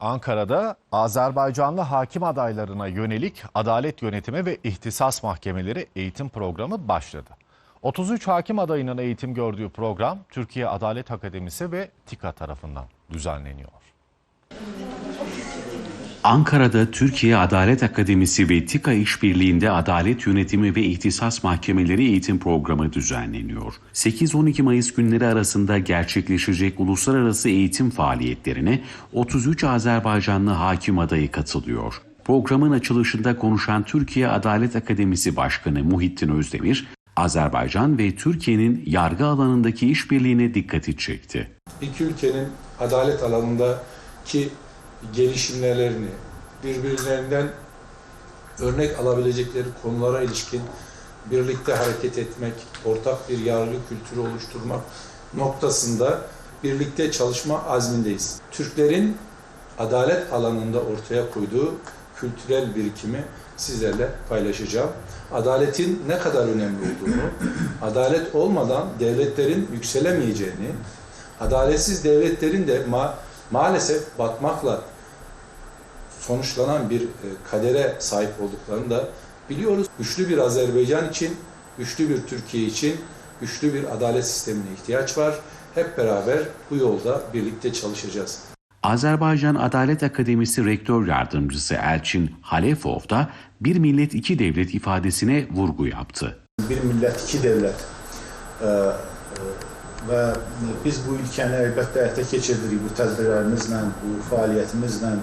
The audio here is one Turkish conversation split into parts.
Ankara'da Azerbaycanlı hakim adaylarına yönelik adalet yönetimi ve ihtisas mahkemeleri eğitim programı başladı. 33 hakim adayının eğitim gördüğü program Türkiye Adalet Akademisi ve TİKA tarafından düzenleniyor. Ankara'da Türkiye Adalet Akademisi ve TİKA işbirliğinde Adalet Yönetimi ve İhtisas Mahkemeleri eğitim programı düzenleniyor. 8-12 Mayıs günleri arasında gerçekleşecek uluslararası eğitim faaliyetlerine 33 Azerbaycanlı hakim adayı katılıyor. Programın açılışında konuşan Türkiye Adalet Akademisi Başkanı Muhittin Özdemir, Azerbaycan ve Türkiye'nin yargı alanındaki işbirliğine dikkati çekti. iki ülkenin adalet alanındaki gelişimlerini, birbirlerinden örnek alabilecekleri konulara ilişkin birlikte hareket etmek, ortak bir yargı kültürü oluşturmak noktasında birlikte çalışma azmindeyiz. Türklerin adalet alanında ortaya koyduğu kültürel birikimi sizlerle paylaşacağım. Adaletin ne kadar önemli olduğunu, adalet olmadan devletlerin yükselemeyeceğini, adaletsiz devletlerin de ma- maalesef batmakla sonuçlanan bir e, kadere sahip olduklarını da biliyoruz. Güçlü bir Azerbaycan için, güçlü bir Türkiye için, güçlü bir adalet sistemine ihtiyaç var. Hep beraber bu yolda birlikte çalışacağız. Azerbaycan Adalet Akademisi Rektör Yardımcısı Elçin Halefov da bir millet iki devlet ifadesine vurgu yaptı. bir millət, iki devlet. Ee, e, və biz bu ülkəni əlbəttə həyata keçirdirik bu tədbirlərimizlə, bu fəaliyyətimizlə.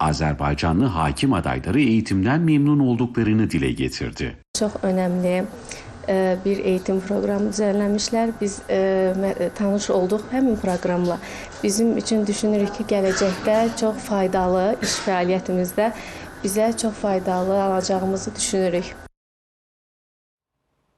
Azerbaycanlı hakim adayları eğitimden memnun olduklarını dile getirdi. Çox önəmli e, bir eğitim proqramı düzənləmişlər. Biz e, tanış olduq həmin proqramla. Bizim üçün düşünürük ki, gələcəkdə çox faydalı iş fəaliyyətimizdə bizə çox faydalı alacağımızı düşünürük.